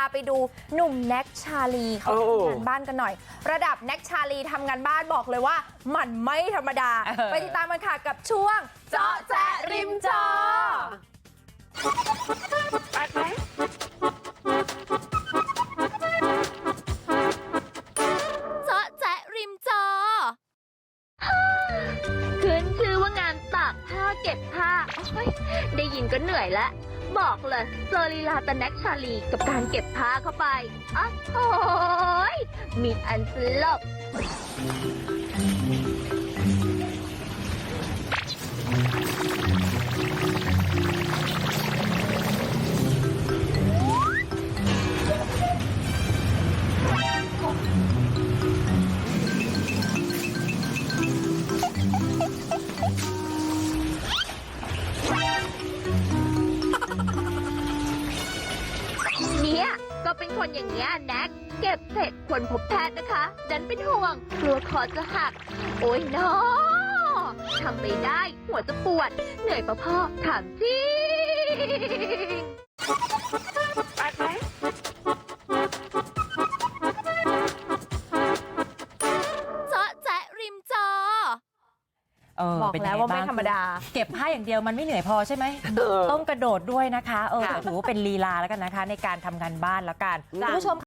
าไปดูหนุ่มแน็กชาลีเขาโอ้ทำงานบ้านกันหน่อย ระดับแน็กชาลีทำงานบ้านบอกเลยว่า มันไม่ธรรมดาเออไปติดตามกันค่ะกับช่วง เจาะแจ๊ริมจอเจาะแจ๊ะริมจอขึ้นชื่อว่างานตากผ้าเก็บผ้า โอ้ยได้ยินก็เหนื่อยแล้วบอกเลยเจอลีลาตะแน็กชาลีกับการเก็บผ้าเข้าไปอ๋อโอยมีอันสลบ ก็เป็นคนอย่างเงี้ยแน็กเก็บเสร็จควรพบแพทย์นะคะ ดันเป็นห่วง กลัวคอจะหัก โอ้ยนอทำไม่ได้ หัวจะปวด เหนื่อยปะพ่อ ถามจริง เออบอกเป็นแล้วยังงว่าไม่บ้งธรรมดา เก็บผ้าอย่างเดียวมันไม่เหนื่อยพอใช่ไหมเออต้องกระโดดด้วยนะคะ เออค่ะ ถือว่าเป็นลีลาแล้วกันนะคะ ในการทำงานบ้านแล้วกันจ้ะคุณผู้ชม